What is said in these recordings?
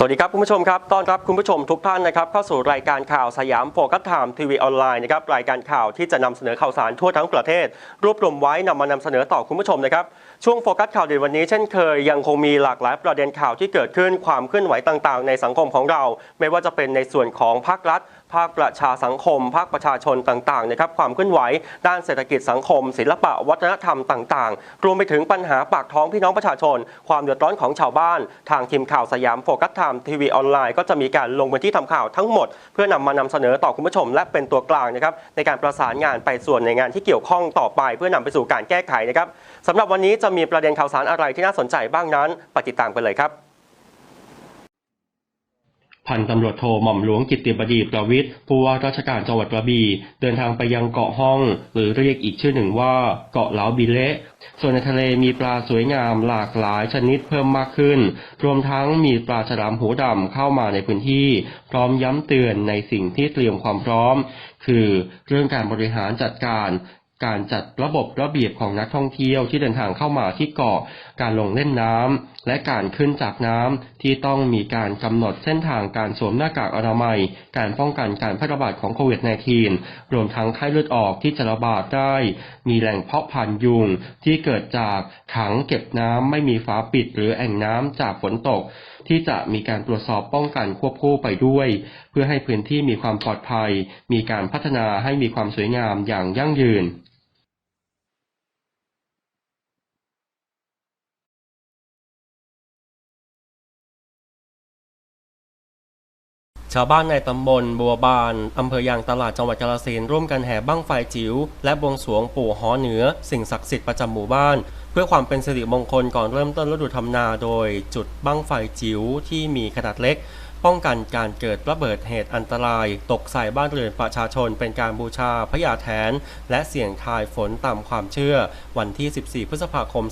สวัสดีครับคุณผู้ชมครับต้อนรับคุณผู้ชมทุกท่านนะครับเข้าสู่รายการข่าวสยามโฟกัสไทม์ทีวีออนไลน์นะครับรายการข่าวที่จะนำเสนอข่าวสารทั่วทั้งประเทศ รวบรวมไว้นำมานำเสนอต่อคุณผู้ชมนะครับ ช่วงโฟกัสข่าวเด่นวันนี้เช่นเคยยังคงมีหลากหลายประเด็นข่าวที่เกิดขึ้นความเคลื่อนไหวต่างๆ ในสังคมของเรา ไม่ว่าจะเป็นในส่วนของภาครัฐ ภาคประชาสังคม ภาคประชาชนต่างๆนะครับความเคลื่อนไหว ด้านเศรษฐกิจสังคม ศิลปะวัฒนธรรมต่างๆ รวมไปถึงปัญหาปากท้องพี่น้องประชาชน ความเดือดร้อนของชาวบ้าน ทางทีมข่าวสยามโฟกัสไทม์ทีวีออนไลน์ก็จะมีการลงพื้นที่ทำข่าวทั้งหมด เพื่อนำมานำเสนอต่อคุณผู้ชม และเป็นตัวกลางนะครับในการประสานงานไปส่วนในงานที่เกี่ยวข้องต่อไป เพื่อนำไปสู่การแก้ไขนะครับ สำหรับวันนี้จะมีประเด็นข่าวสารอะไรที่น่าสนใจบ้างนั้นไปติดตามกันเลยครับพันตำรวจโทหม่อมหลวงกิตติบดีประวิทย์ผู้ว่าราชการจังหวัดกระบี่เดินทางไปยังเกาะห้อง หรือเรียกอีกชื่อหนึ่งว่าเกาะเหลาบิเละส่วนในทะเลมีปลาสวยงามหลากหลายชนิดเพิ่มมากขึ้น รวมทั้งมีปลาฉลามหูดำเข้ามาในพื้นที่ พร้อมย้ำเตือนในสิ่งที่เตรียมความพร้อม คือเรื่องการบริหารจัดการ การจัดระบบระเบียบของนักท่องเที่ยวที่เดินทางเข้ามาที่เกาะ การลงเล่นน้ำและการขึ้นจากน้ำที่ต้องมีการกำหนดเส้นทางการสวมหน้ากากอนามัย การป้องกันการแพร่ระบาดของโควิด -19 รวมทั้งไข้เลือดออกที่จะระบาดได้ มีแหล่งเพาะพันธุ์ยุงที่เกิดจากถังเก็บน้ำไม่มีฝาปิดหรือแอ่งน้ำจากฝนตกที่จะมีการตรวจสอบป้องกันควบคู่ไปด้วย เพื่อให้พื้นที่มีความปลอดภัย มีการพัฒนาให้มีความสวยงามอย่างยั่งยืน ชาวบ้านในตำบลบัวบาน อำเภอยางตลาดจังหวัดกาฬสินร่วมกันแห่บั้งไฟจิ๋วและบวงสรวงปู่หอเหนือ สิ่งศักดิ์สิทธิ์ประจำหมู่บ้าน เพื่อความเป็นสิริมงคลก่อนเริ่มต้นฤดูทำนาโดยจุดบั้งไฟจิ๋วที่มีขนาดเล็ก ป้องกันการเกิดระเบิดเหตุอันตราย ตกใส่บ้านเรือนประชาชนเป็นการบูชาพระยาแทน และเสี่ยงทายฝนตามความเชื่อ วันที่ 14 พฤษภาคม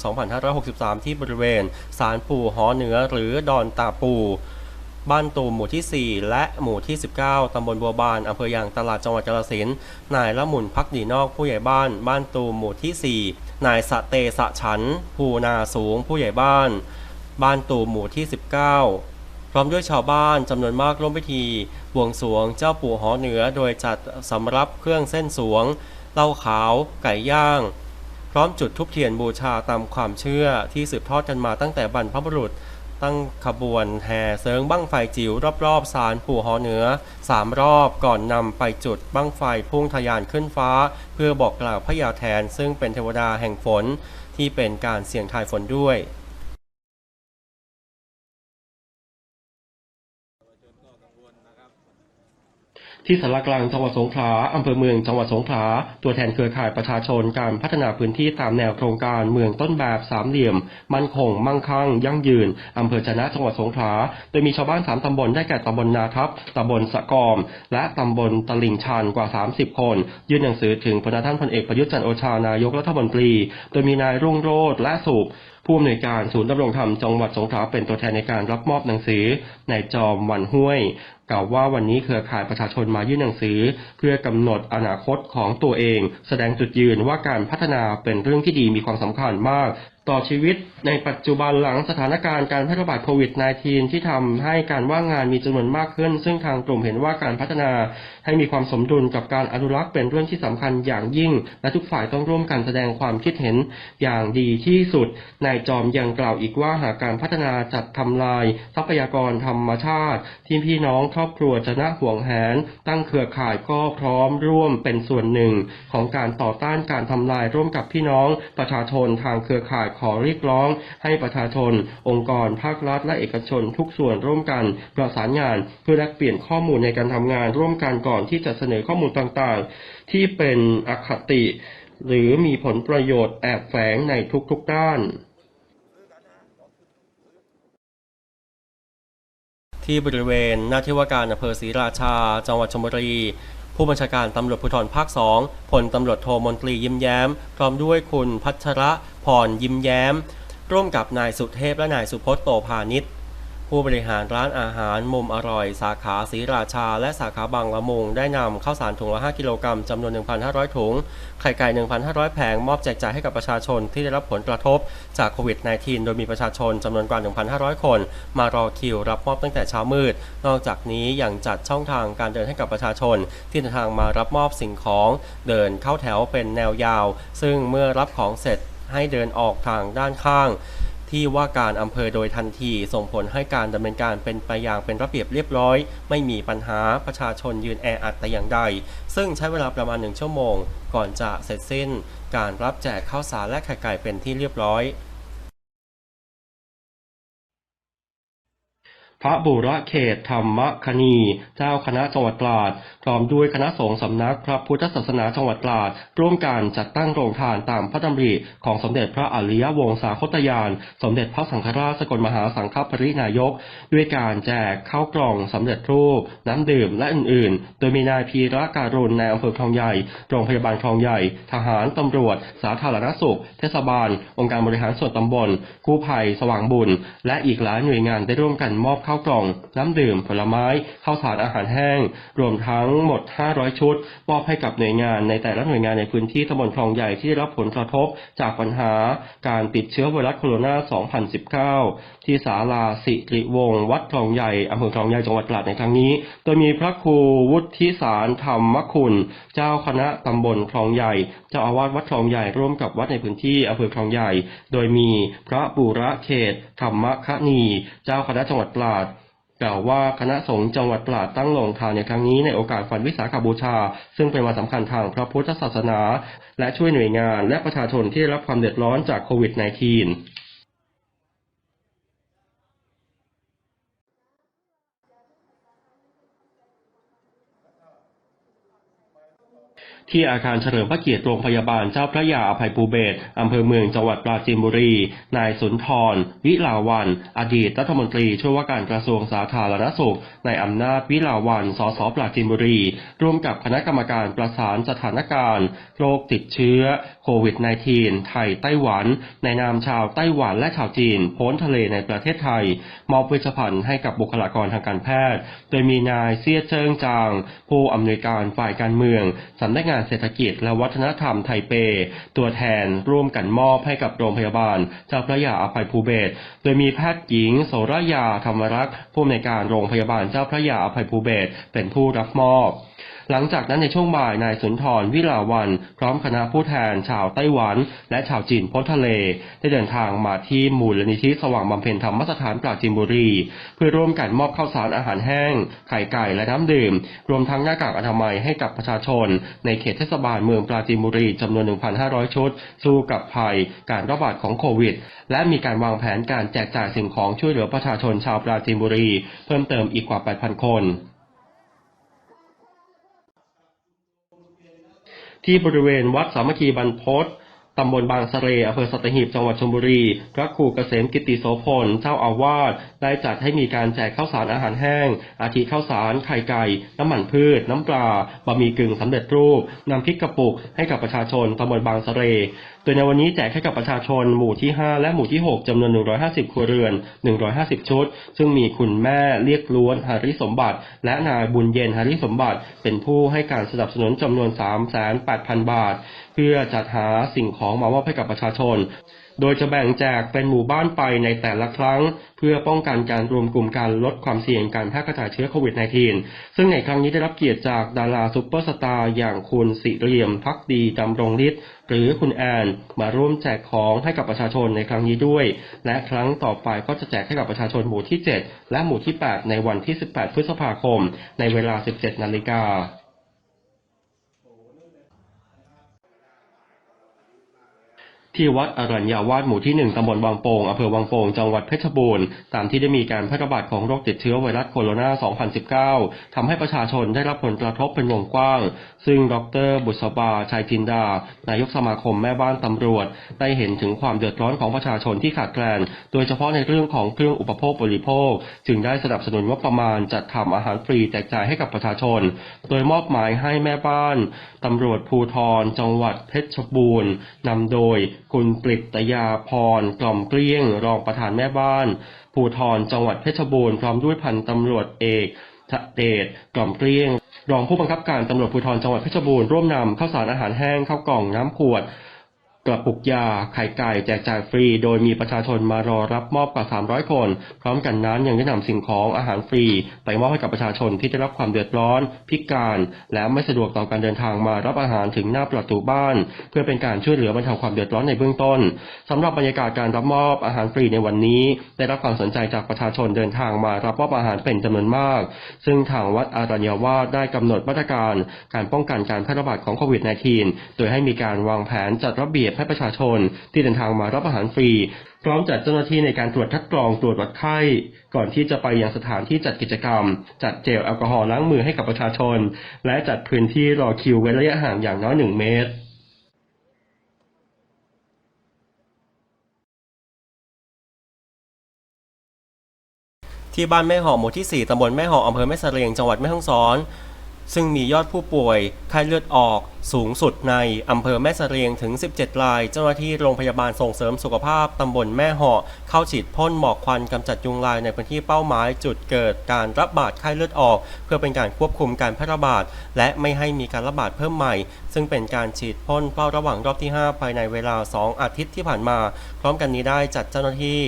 2563 ที่บริเวณศาลปู่หอเหนือหรือดอนตาปู บ้านตูมหมู่ที่ 4 และหมู่ที่ 19 ตำบลบัวบานอำเภอยางตลาดจังหวัดกาฬสินธุ์นายละมุนพักดีนอกผู้ใหญ่บ้าน บ้านตูมหมู่ที่ 4 นายสะเตสะฉันภูนาสูง ผู้ใหญ่บ้าน บ้านตูมหมู่ที่ 19 พร้อมด้วยชาวบ้านจำนวนมากร่วมพิธีบวงสรวงเจ้าปู่หอเหนือ โดยจัดสำรับเครื่องเส้นสวงเหล้าขาว ไก่ย่าง พร้อมจุดทุบเทียนบูชาตามความเชื่อที่สืบทอดกันมาตั้งแต่บรรพบุรุษ ตั้งขบวนแห่เสริงบั้งไฟจิ๋วรอบๆศาลปู่หอเหนือสามรอบก่อนนำไปจุดบั้งไฟพุ่งทะยานขึ้นฟ้า เพื่อบอกกล่าวพระยาแทนซึ่งเป็นเทวดาแห่งฝนที่เป็นการเสี่ยงทายฝนด้วย ที่สารกลางจังหวัดสงขลาอำเภอเมืองจังหวัดสงขลาตัวแทนเครือข่ายประชาชนการพัฒนาพื้นที่ตามแนวโครงการเมืองต้นแบบสามเหลี่ยม มั่นคง มั่งคั่ง ยั่งยืนอำเภอชนะจังหวัดสงขลาโดยมีชาวบ้านสามตำบลได้แก่ตำบลนาทับตำบลสะกอม และตำบลตลิ่งชันกว่า 30 คน ยื่นหนังสือถึงพระท่านพลเอกประยุทธ์จันโอชานายกรัฐมนตรี โดยมีนายรุ่งโรจน์และสุข ผู้อำนวยการศูนย์ดำรงธรรมจังหวัดสงขลาเป็นตัวแทนในการรับมอบหนังสือในจอมวันห้วยกล่าวว่าวันนี้เครือข่ายประชาชนมายื่นหนังสือ เพื่อกำหนดอนาคตของตัวเอง แสดงจุดยืนว่าการพัฒนาเป็นเรื่องที่ดีมีความสำคัญมาก ต่อชีวิตในปัจจุบันหลังสถานการณ์การแพร่ระบาดโควิด -19 ที่ทำให้การว่างงานมีจำนวนมากขึ้น ซึ่งทางกลุ่มเห็นว่าการพัฒนาให้มีความสมดุลกับการอนุรักษ์เป็นเรื่องที่สำคัญอย่างยิ่ง และทุกฝ่ายต้องร่วมกันแสดงความคิดเห็นอย่างดีที่สุด นายจอมยังกล่าวอีกว่าหากการพัฒนาจัดทำลาย ทรัพยากรธรรมชาติ ที่พี่น้องครอบครัวจะน่าห่วงแหน ตั้งเครือข่ายก็พร้อมร่วมเป็นส่วนหนึ่ง ของการต่อต้านการทำลายร่วมกับพี่น้องประชาชนทางเครือข่ายขอเรียกร้องให้ประชาชน องค์กร ภาครัฐ และเอกชนทุกส่วนร่วมกันประสานงาน เพื่อแลกเปลี่ยนข้อมูลในการทำงานร่วมกันก่อนที่จะเสนอข้อมูลต่างๆ ที่เป็นอคติ หรือมีผลประโยชน์แอบแฝงในทุกๆด้านที่บริเวณหน้าที่ว่าการอำเภอศรีราชา จังหวัดชลบุรี ผู้บัญชาการตำรวจภูธรภาค2พลตำรวจโทมนตรียิ้มแย้ม พร้อมด้วยคุณพัชระพรยิ้มแย้ม ร่วมกับนายสุเทพและนายสุพจน์โตพาณิชย์ ผู้บริหารร้านอาหารมุมอร่อย สาขาศรีราชา และสาขาบางละมุง ได้นำข้าวสารถุงละ 5 กิโลกรัมจำนวน 1,500 ถุง ไข่ไก่ 1,500 แผง มอบแจกจ่ายให้กับประชาชนที่ได้รับผลกระทบจากโควิด -19 โดยมีประชาชนจำนวนกว่า 1,500 คน มารอคิวรับมอบตั้งแต่เช้ามืด นอกจากนี้ยังจัดช่องทางการเดินให้กับประชาชน ที่เดินทางมารับมอบสิ่งของเดินเข้าแถวเป็นแนวยาว ซึ่งเมื่อรับของเสร็จให้เดินออกทางด้านข้าง ที่ว่าการอำเภอโดยทันที ส่งผลให้การดำเนินการเป็นไปอย่างเป็นระเบียบเรียบร้อย ไม่มีปัญหาประชาชนยืนแออัดแต่อย่างใด ซึ่งใช้เวลาประมาณหนึ่งชั่วโมง ก่อนจะเสร็จสิ้น การรับแจกข้าวสารและไข่ไก่เป็นที่เรียบร้อย ระบุระเขตธรรมคณี เจ้าคณะจังหวัดตราด พร้อมด้วยคณะสงฆ์สำนักพระพุทธศาสนาจังหวัดตราด ร่วมกันจัดตั้งโรงทานตามพระดำริของสมเด็จพระอริยวงศาคตยาน สมเด็จพระสังฆราชสกลมหาสังฆปรินายก ด้วยการแจกข้าวกล่องสำเร็จรูป น้ำดื่มและอื่นๆ โดยมีนายพีระการุณในอำเภอคลองใหญ่ โรงพยาบาลคลองใหญ่ ทหารตำรวจ สาธารณสุข เทศบาล องค์การบริหารส่วนตำบลกู้ภัย สว่างบุญ และอีกหลายหน่วยงานได้ร่วมกันมอบข้าวาวกล่อง น้ำดื่ม ผลไม้ ข้าวสารอาหารแห้ง รวมทั้งหมด 500 ชุด มอบให้กับหน่วยงานในแต่ละหน่วยงานในพื้นที่ตำบลคลองใหญ่ที่ได้รับผลกระทบจากปัญหาการติดเชื้อไวรัสโคโรนา 2019 ที่ศาลาสิริวงศ์วัดคลองใหญ่อำเภอคลองใหญ่จังหวัดตราดในครั้งนี้ โดยมีพระครูวุฒิสารธรรมคุณ เจ้าคณะตำบลคลองใหญ่เจ้าอาวาสวัดคลองใหญ่ร่วมกับวัดในพื้นที่อำเภอคลองใหญ่ โดยมีพระบุระเขตธรรมคณี เจ้าคณะจังหวัดตราด กล่าวว่าคณะสงฆ์จังหวัดตราดตั้งโรงทานในครั้งนี้ในโอกาสวันวิสาขบูชา ซึ่งเป็นวันสำคัญทางพระพุทธศาสนา และช่วยหน่วยงานและประชาชนที่ได้รับความเดือดร้อนจากโควิด -19 ที่อาคารเฉลิมพระเกียรติโรงพยาบาลเจ้าพระยาอภัยภูเบศอำเภอเมืองจังหวัดปราจีนบุรี นายสุนทร วิลาวัน อดีตรัฐมนตรีช่วยว่าการกระทรวงสาธารณสุข ในอำนาจวิลาวัน สสปราจีนบุรี ร่วมกับคณะกรรมการประสานสถานการณ์โรคติดเชื้อโควิด -19 ไทยไต้หวัน ในนามชาวไต้หวันและชาวจีน พ้นทะเลในประเทศไทย มอบเวชภัณฑ์ให้กับบุคลากรทางการแพทย์ โดยมีนายเซียเจิ้งจาง ผู้อำนวยการฝ่ายการเมืองสำนักงานเศรษฐกิจและวัฒนธรรมไทเป ตัวแทนร่วมกันมอบให้กับโรงพยาบาลเจ้าพระยาอภัยภูเบศโดยมีแพทย์หญิงโสรยาธรรมรักษ์ผู้อำนวยการโรงพยาบาลเจ้าพระยาอภัยภูเบศเป็นผู้รับมอบ หลังจากนั้นในช่วงบ่ายนายสุนทรวิลาวัน พร้อมคณะผู้แทนชาวไต้หวัน และชาวจีนพ้นทะเล ได้เดินทางมาที่มูลนิธิสว่างบำเพ็ญธรรมสถานปราจีนบุรี เพื่อร่วมกันมอบข้าวสารอาหารแห้ง ไข่ไก่และน้ำดื่ม รวมทั้งหน้ากากอนามัยให้กับประชาชน ในเขตเทศบาลเมืองปราจีนบุรีจำนวน 1,500 ชุด สู้กับภัยการระบาดของโควิด และมีการวางแผนการแจกจ่ายสิ่งของช่วยเหลือประชาชนชาวปราจีนบุรี เพิ่มเติมอีกกว่า 8,000 คน ที่บริเวณวัดสามัคคีบรรพต ตำบลบางสะเลอำเภอสัตหีบจังหวัดชลบุรี พระครูเกษมกิติโสพล เจ้าอาวาส ได้จัดให้มีการแจกข้าวสารอาหารแห้ง อาทิข้าวสาร ไข่ไก่ น้ำมันพืช น้ำปลา บะหมี่กึ่งสำเร็จรูป น้ำพริกกระปุก ให้กับประชาชนตำบลบางสะเลโดยในวันนี้แจกให้กับประชาชนหมู่ที่ 5 และหมู่ที่ 6จำนวน 150 ครัวเรือน 150 ชุด ซึ่งมีคุณแม่เรียกล้วนหาริสมบัติ และนายบุญเย็นหาริสมบัติ เป็นผู้ให้การสนับสนุนจำนวน 38,000 บาท พื่อจัดหาสิ่งของมามอบให้กับประชาชน โดยจะแบ่งแจกเป็นหมู่บ้านไปในแต่ละครั้ง เพื่อป้องกันการรวมกลุ่มการลดความเสี่ยงการแพร่กระจายเชื้อโควิด -19 ซึ่งในครั้งนี้ได้รับเกียรติจากดาราซุปเปอร์สตาร์อย่างคุณสิเรียมพักดีดำรงฤทธิ์หรือคุณแอนมาร่วมแจกของให้กับประชาชนในครั้งนี้ด้วย และครั้งต่อไปก็จะแจกให้กับประชาชนหมู่ที่ 7 และหมู่ที่ 8 ในวันที่ 18 พฤษภาคม ในเวลา 17 นาฬิกา ที่วัดอรัญญาวาสหมู่ที่หนึ่งตำบลวังโป่งอำเภอวังโป่ง จังหวัดเพชรบูรณ์ ตามที่ได้มีการแพร่ระบาดของโรคติดเชื้อไวรัสโคโรนา 2019ทำให้ประชาชนได้รับผลกระทบเป็นวงกว้าง ซึ่งดร บุษบา ชัยจินดา นายกสมาคมแม่บ้านตำรวจ ได้เห็นถึงความเดือดร้อนของประชาชนที่ขาดแคลน โดยเฉพาะในเรื่องของเครื่องอุปโภคบริโภค จึงได้สนับสนุนงบประมาณจัดทำอาหารฟรีแจกจ่ายให้กับประชาชน โดยมอบหมายให้แม่บ้านตำรวจภูธรจังหวัดเพชรบูรณ์นำโดยคุณกฤตยาพรกล่อมเกลี้ยง รองประธานแม่บ้าน ภูทรจังหวัดเพชรบูรณ์พร้อมด้วยพันตำรวจเอกทะเดชกล่อมเกลี้ยง รองผู้บังคับการตำรวจภูธรจังหวัดเพชรบูรณ์ร่วมนำข้าวสารอาหารแห้งข้าวกล่องน้ำขวด กระปุกยาไข่ไก่แจกจ่ายฟรี โดยมีประชาชนมารอรับมอบกว่า 300 คน พร้อมกันนั้นยังได้นำสิ่งของอาหารฟรี ไปมอบให้กับประชาชนที่ได้รับความเดือดร้อน พิการ และไม่สะดวกต่อการเดินทางมารับอาหารถึงหน้าประตูบ้าน เพื่อเป็นการช่วยเหลือบรรเทาความเดือดร้อนในเบื้องต้นสำหรับบรรยากาศการรับมอบอาหารฟรีในวันนี้ ได้รับความสนใจจากประชาชนเดินทางมารับมอบอาหารเป็นจำนวนมาก ซึ่งทางวัดอารัญญาวาสได้กำหนดมาตรการ การป้องกันการแพร่ระบาดของโควิด -19 โดยให้มีการวางแผนจัดระเบียบให้ประชาชนที่เดินทางมารับอาหารฟรี พร้อมจัดเจ้าหน้าที่ในการตรวจคัดกรองตรวจวัดไข้ ก่อนที่จะไปยังสถานที่จัดกิจกรรม จัดเจลแอลกอฮอล์ล้างมือให้กับประชาชน และจัดพื้นที่รอคิวเว้นระยะห่างอย่างน้อยหนึ่งเมตรที่บ้านแม่หอหมู่ที่ 4 ตำบลแม่หออำเภอแม่เสรียง จังหวัดแม่ฮ่องสอน ซึ่งมียอดผู้ป่วยไข้เลือดออกสูงสุดในอำเภอแม่เสรียงถึง 17 ราย เจ้าหน้าที่โรงพยาบาลส่งเสริมสุขภาพตำบลแม่หอเข้าฉีดพ่นหมอกควันกำจัดยุงลายในพื้นที่เป้าหมายจุดเกิดการระบาดไข้เลือดออก เพื่อเป็นการควบคุมการแพร่ระบาด และไม่ให้มีการระบาดเพิ่มใหม่ ซึ่งเป็นการฉีดพ่นเฝ้าระหว่างรอบที่ 5 ภายในเวลา 2 อาทิตย์ที่ผ่านมา พร้อมกันนี้ได้จัดเจ้าหน้าที่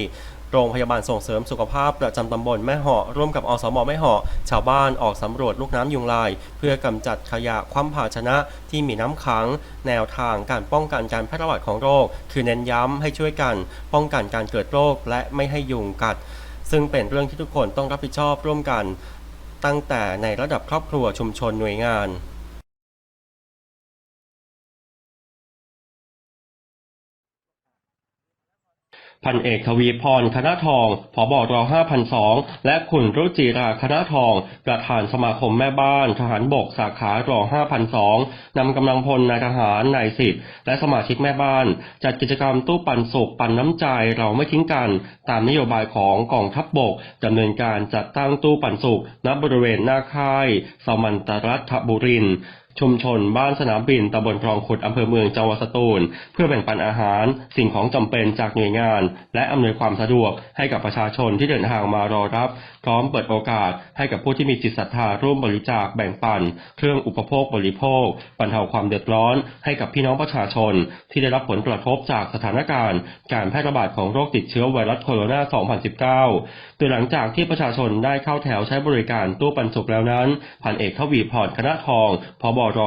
โรงพยาบาลส่งเสริมสุขภาพประจำตำบลแม่เหาะร่วมกับอสมแม่เหาะชาวบ้านออกสำรวจลูกน้ำยุงลาย เพื่อกำจัดขยะคว่ำภาชนะที่มีน้ำขัง แนวทางการป้องกันการแพร่ระบาดของโรค คือเน้นย้ำให้ช่วยกัน ป้องกันการเกิดโรคและไม่ให้ยุงกัด ซึ่งเป็นเรื่องที่ทุกคนต้องรับผิดชอบร่วมกัน ตั้งแต่ในระดับครอบครัวชุมชนหน่วยงาน พันเอกทวีพรคณะทองผบร5,002 และคุณรุจิราคณะทอง ประธานสมาคมแม่บ้านทหารบกสาขาร5,002นำกำลังพลนายทหารนายสิบและสมาชิกแม่บ้าน จัดกิจกรรมตู้ปันสุขปันน้ำใจเราไม่ทิ้งกัน ตามนโยบายของกองทัพบบกดำเนินการจัดตั้งตู้ปันสุขณบริเวณหน้าค่ายสมันตรัฐบุรินทร์ ชุมชนบ้านสนามบินตำบลคลองขุดอำเภอเมืองจังหวัดสตูล เพื่อแบ่งปันอาหาร สิ่งของจำเป็นจากหน่วยงาน และอำนวยความสะดวกให้กับประชาชนที่เดินทางมารอรับ พร้อมเปิดโอกาสให้กับผู้ที่มีจิตศรัทธาร่วมบริจาคแบ่งปัน เครื่องอุปโภคบริโภคบรรเทาความเดือดร้อน ให้กับพี่น้องประชาชน ที่ได้รับผลกระทบจากสถานการณ์ การแพร่ระบาดของโรคติดเชื้อไวรัสโคโรนา 2019 โดยหลังจากที่ประชาชนได้เข้าแถวใช้บริการตู้ปันสุกแล้วนั้น พันเอกทวีพรคณะทองพบร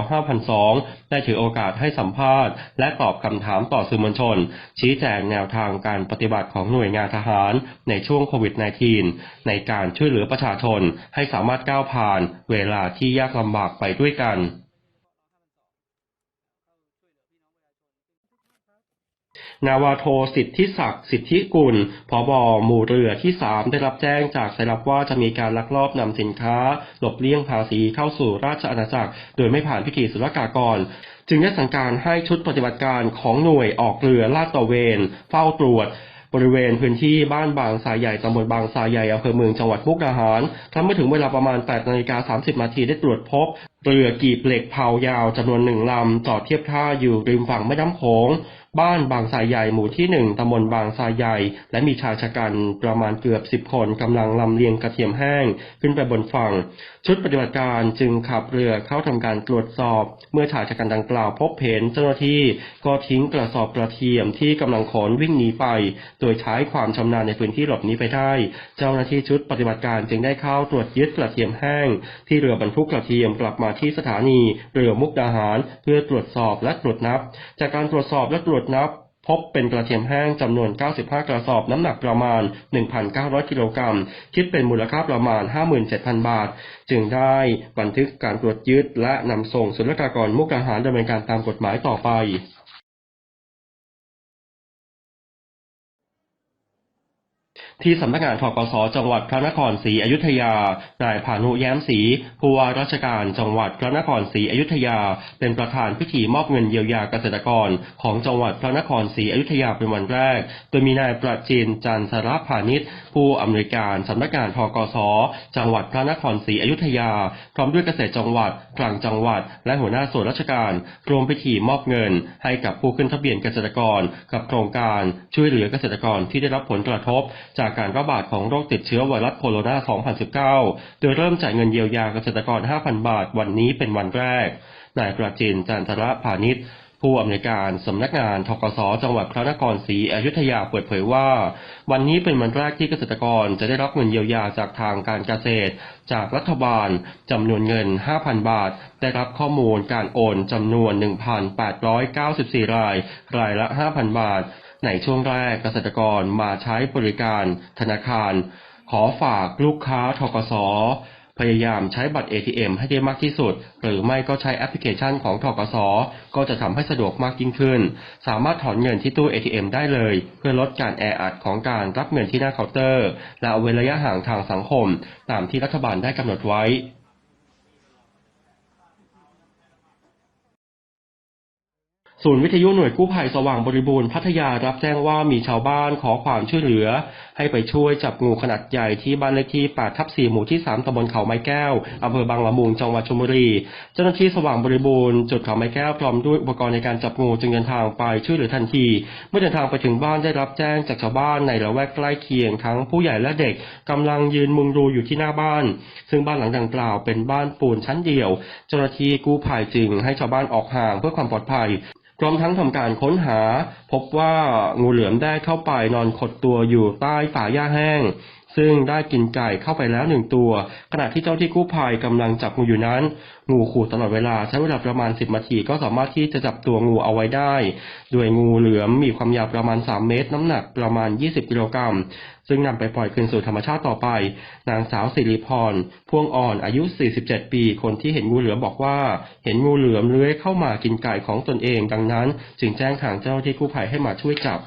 5,002 ได้ถือโอกาสให้สัมภาษณ์ และตอบคำถามต่อสื่อมวลชน ชี้แจงแนวทางการปฏิบัติของหน่วยงานทหารในช่วงโควิด -19 ในการช่วยเหลือประชาชนให้สามารถก้าวผ่านเวลาที่ยากลำบากไปด้วยกัน นาวาโทสิทธิศักดิ์สิทธิกุลผบหมู่เรือที่ 3 ได้รับแจ้งจากสายลับว่าจะมีการลักลอบนำสินค้า หลบเลี่ยงภาษีเข้าสู่ราชอาณาจักร โดยไม่ผ่านพิธีศุลกากร จึงได้สั่งการให้ชุดปฏิบัติการของหน่วยออกเรือลาดตระเวน เฝ้าตรวจบริเวณพื้นที่บ้านบางสายใหญ่ตำบลบางสายใหญ่อำเภอเมืองจังหวัดมุกดาหารทำเมื่อถึงเวลาประมาณ 8 นาฬิกา 30 นาทีได้ตรวจพบ เรือกีบเหล็กเผายาวจำนวนหนึ่งลำจอดเทียบท่าอยู่ริมฝั่งแม่น้ำโขง บ้านบางสายใหญ่หมู่ที่หนึ่งตำบลบางสายใหญ่ และมีชายชะกันประมาณเกือบสิบคนกำลังลำเลียงกระเทียมแห้งขึ้นไปบนฝั่ง ชุดปฏิบัติการจึงขับเรือเข้าทำการตรวจสอบ เมื่อชายชะกันดังกล่าวพบเห็นเจ้าหน้าที่ก็ทิ้งกระสอบกระเทียมที่กำลังขนวิ่งหนีไป โดยใช้ความชำนาญในพื้นที่หลบหนีไปได้ เจ้าหน้าที่ชุดปฏิบัติการจึงได้เข้าตรวจยึดกระเทียมแห้ง ที่เรือบรรทุกกระเทียมกลับมาที่สถานีเรือมุกดาหาร เพื่อตรวจสอบและตรวจนับ จากการตรวจสอบและตรวจนับพบเป็นกระเทียมแห้งจำนวน 95 กระสอบน้ำหนักประมาณ 1,900 กิโลกรัม คิดเป็นมูลค่าประมาณ 57,000 บาท จึงได้บันทึกการตรวจยึดและนำส่งศุลกากรมุกดาหารดำเนินการตามกฎหมายต่อไป ที่สำนักงานทกสจังหวัดพระนครศรีอยุธยา นายพานุแย้มศรีผู้ว่าราชการจังหวัดพระนครศรีอยุธยา เป็นประธานพิธีมอบเงินเยียวยาเกษตรกร ของจังหวัดพระนครศรีอยุธยาเป็นวันแรก โดยมีนายประจินจันทรพานิชผู้อำนวยการสำนักงานทกสจังหวัดพระนครศรีอยุธยา พร้อมด้วยเกษตรจังหวัดกลางจังหวัด และหัวหน้าส่วนราชการรวมพิธีมอบเงิน ให้กับผู้ขึ้นทะเบียนเกษตรกร กับโครงการช่วยเหลือเกษตรกรที่ได้รับผลกระทบจากการระบาดของโรคติดเชื้อไวรัสโคโรนา 2019 โดยเริ่มจ่ายเงินเยียวยาเกษตรกร 5,000 บาท วันนี้เป็นวันแรก นายประจินจันทระพาณิชย์ผู้อำนวยการสำนักงานทกสจังหวัดพระนครศรีอยุธยาเปิดเผยว่า วันนี้เป็นวันแรกที่เกษตรกรจะได้รับเงินเยียวยาจากทางการเกษตร จากรัฐบาลจำนวนเงิน 5,000 บาท ได้รับข้อมูลการโอนจำนวน 1,894 ราย รายละ 5,000 บาท ในช่วงแรกเกษตรกรมาใช้บริการธนาคาร ขอฝากลูกค้าทกสพยายามใช้บัตร ATM ให้ได้มากที่สุด หรือไม่ก็ใช้แอปพลิเคชันของทกส ก็จะทำให้สะดวกมากยิ่งขึ้น สามารถถอนเงินที่ตู้ ATM ได้เลย เพื่อลดการแออัดของการรับเงินที่หน้าเคาน์เตอร์ และเอาเว้นระยะห่างทางสังคม ตามที่รัฐบาลได้กำหนดไว้ ศูนย์วิทยุหน่วยกู้ภัยสว่างบริบูรณ์พัทยารับแจ้งว่ามีชาวบ้านขอความช่วยเหลือ ให้ไปช่วยจับงูขนาดใหญ่ที่บ้านเลขที่8ทับ4หมู่ที่ 3ตำบลเขาไม้แก้วอำเภอบางละมุงจังหวัดชลบุรี เจ้าหน้าที่สว่างบริบูรณ์จุดเขาไม้แก้วพร้อมด้วยอุปกรณ์ในการจับงูจึงเดินทางไปช่วยเหลือทันที เมื่อเดินทางไปถึงบ้านได้รับแจ้งจากชาวบ้านในละแวกใกล้เคียงทั้งผู้ใหญ่และเด็กกำลังยืนมุงดูอยู่ที่หน้าบ้าน ซึ่งบ้านหลังดังกล่าวเป็นบ้านปูนชั้นเดียว เจ้าหน้าที่กู้ภัยจึงให้ชาวบ้านออกห่างเพื่อความปลอดภัย พร้อมทั้งทำการค้นหา พบว่างูเหลือมได้เข้าไปนอนขดตัวอยู่ใต้ฝาหญ้าแห้ง ซึ่งได้กินไก่เข้าไปแล้วหนึ่งตัว ขณะที่เจ้าที่กู้ภัยกำลังจับงูอยู่นั้น งูขู่ตลอดเวลาใช้เวลาประมาณ 10นาทีก็สามารถที่จะจับตัวงูเอาไว้ได้โดยงูเหลือมมีความยาวประมาณ 3 เมตร น้ำหนักประมาณ 20 กิโลกรัมซึ่งนำไปปล่อยคืนสู่ธรรมชาติต่อไป นางสาวสิริพรพ่วงอ่อนอายุ 47 ปี คนที่เห็นงูเหลือมบอกว่า เห็นงูเหลือมเลื้อยเข้ามากินไก่ของตนเอง ดังนั้น จึงแจ้งทางเจ้าที่กู้ภัยให้มาช่วยจับ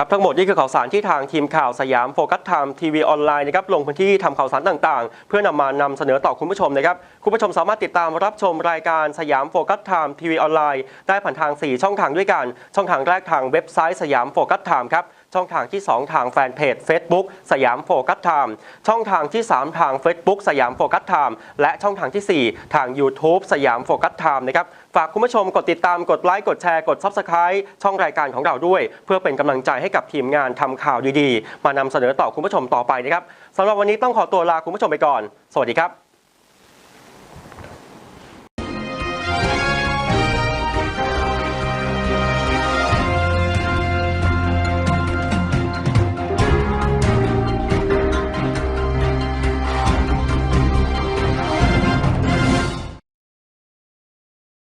ครับทั้งหมดนี่คือข่าวสารที่ทางทีมข่าวสยามโฟกัสไทม์ทีวีออนไลน์นะครับลงพื้นที่ทำข่าวสารต่างๆ เพื่อนำมานำเสนอต่อคุณผู้ชมนะครับคุณผู้ชมสามารถติดตามรับชมรายการสยามโฟกัสไทม์ทีวีออนไลน์ได้ผ่านทาง 4 ช่องทางด้วยกัน ช่องทางแรกทางเว็บไซต์สยามโฟกัสไทม์ครับ ช่องทางที่ 2 ทางแฟนเพจ Facebook สยามโฟกัสไทม์ช่องทางที่ 3 ทาง Facebook สยามโฟกัสไทม์และช่องทางทีสี่ 4 ทาง YouTube สยามโฟกัสไทม์นะครับฝากคุณผู้ชมกดติดตามกดไลค์กดแชร์กด Subscribe ช่องรายการของเราด้วย เพื่อเป็นกำลังใจให้กับทีมงานทำข่าวดีๆ มานำเสนอต่อคุณผู้ชมต่อไปนะครับสำหรับวันนี้ต้องขอตัวลาคุณผู้ชมไปก่อน สวัสดีครับ